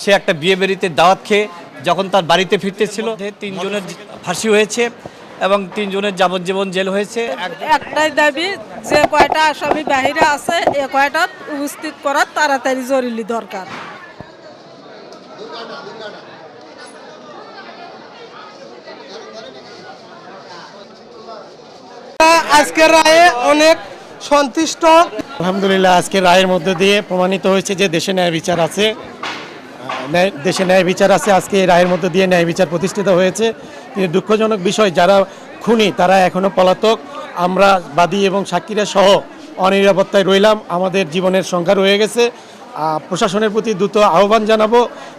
সে একটা বিয়ে বাড়িতে দাওয়াত খেয়ে যখন তার বাড়িতে ফিরতেছিল তিনজনের ফাঁসি হয়েছে এবং তিনজনের যাবজ্জীবন জেল হয়েছে। একটাই দাবি যে কয়টা আসামি বাহিরে আছে এ কয়টা উপস্থিত করার তাড়াতাড়ি জরুরি দরকার। আজকের রায়ে অনেক সন্তুষ্ট। আলহামদুলিল্লাহ আজকে রায়ের মধ্য দিয়ে প্রমাণিত হয়েছে যে দেশে ন্যায় বিচার আছে। দেশে ন্যায় বিচার আছে, আজকে এই রায়ের মধ্য দিয়ে ন্যায় বিচার প্রতিষ্ঠিত হয়েছে। কিন্তু দুঃখজনক বিষয়, যারা খুনি, তারা এখনও পলাতক। আমরা বাদী এবং সাক্ষীরা সহ অনিরাপত্তায় রইলাম। আমাদের জীবনের সংখ্যা রয়ে গেছে। প্রশাসনের প্রতি দ্রুত আহ্বান জানাব।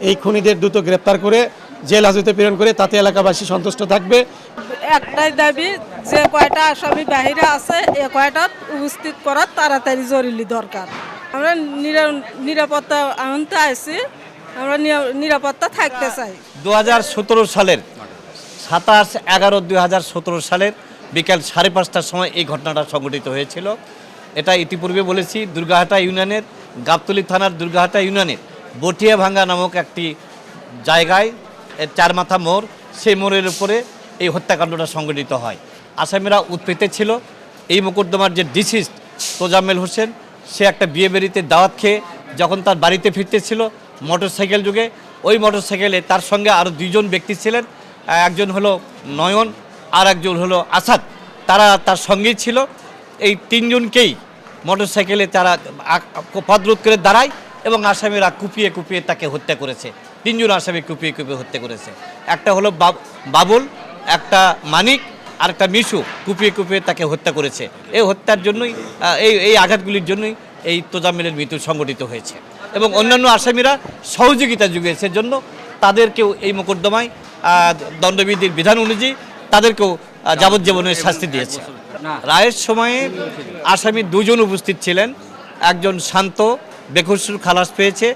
এই খুনিদের দ্রুত গ্রেপ্তার করে, জেল হাজতে প্রেরণ করে তাতে এলাকাবাসী সন্তুষ্ট থাকবে। একটাই দাবি, যে কয়টা আসামি বাহিরে আছে, এ কয়টা উপস্থিত করার তাড়াতাড়ি জরুরি দরকার। আমরা নিরাপত্তা আনতে আইছি। আমরা নিরা- নিরাপত্তা থাকতে চাই। দু হাজার সতেরো সালের সাতাশ এগারো দুই হাজার সতেরো সালের বিকাল সাড়ে পাঁচটার সময় এই ঘটনাটা সংঘটিত হয়েছিল। এটা ইতিপূর্বে বলেছি দুর্গাহাটা ইউনিয়নের গাবতলী থানার দুর্গাহাটা ইউনিয়নের বটিয়া ভাঙ্গা নামক একটি জায়গায় চার মাথা মোড় সেই মোড়ের উপরে এই হত্যাকাণ্ডটা সংঘটিত হয়। আসামিরা উৎপেতে ছিল। এই মোকদ্দমার যে ডিসিস তোজামেল হোসেন সে একটা বিয়ে বাড়িতে দাওয়াত খেয়ে যখন তার বাড়িতে ফিরতেছিল মোটরসাইকেল যুগে, ওই মোটরসাইকেলে তার সঙ্গে আরও দুইজন ব্যক্তি ছিলেন। একজন হলো নয়ন, আর একজন হলো আসাদ। তারা তার সঙ্গেই ছিল। এই তিনজনকেই মোটরসাইকেলে তারা পথ করে দাঁড়ায় এবং আসামিরা কুপিয়ে কুপিয়ে তাকে হত্যা করেছে। তিনজন আসামি কুপিয়ে কুপিয়ে হত্যা করেছে। একটা হলো বাবুল, একটা মানিক, আর একটা মিশু কুপিয়ে কুপিয়ে তাকে হত্যা করেছে। এই হত্যার জন্যই এই এই আঘাতগুলির জন্যই এই তোজামিলের মৃত্যু সংগঠিত হয়েছে। এবং অন্যান্য আসামিরা সহযোগিতা জুগিয়েছে জন্য তাদেরকেও এই মোকদ্দমায় দণ্ডবিধির বিধান অনুযায়ী তাদেরকেও যাবজ্জীবনের শাস্তি দিয়েছে। রায়ের সময়ে আসামি দুজন উপস্থিত ছিলেন। একজন শান্ত, বেকসুর খালাস পেয়েছে।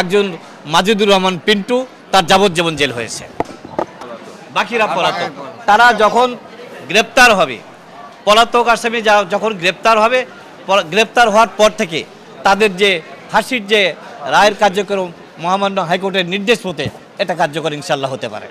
একজন মাজিদুর রহমান পিন্টু, তার যাবজ্জীবন জেল হয়েছে। বাকিরা পলাতক। তারা যখন গ্রেপ্তার হবে, পলাতক আসামি যখন গ্রেপ্তার হবে গ্রেপ্তার হওয়ার পর থেকে তাদের যে ফাঁসির যে রায়ের কার্যক্রম মহামান্য হাইকোর্টের নির্দেশ মতে এটা কার্যকর ইনশাল্লাহ হতে পারে।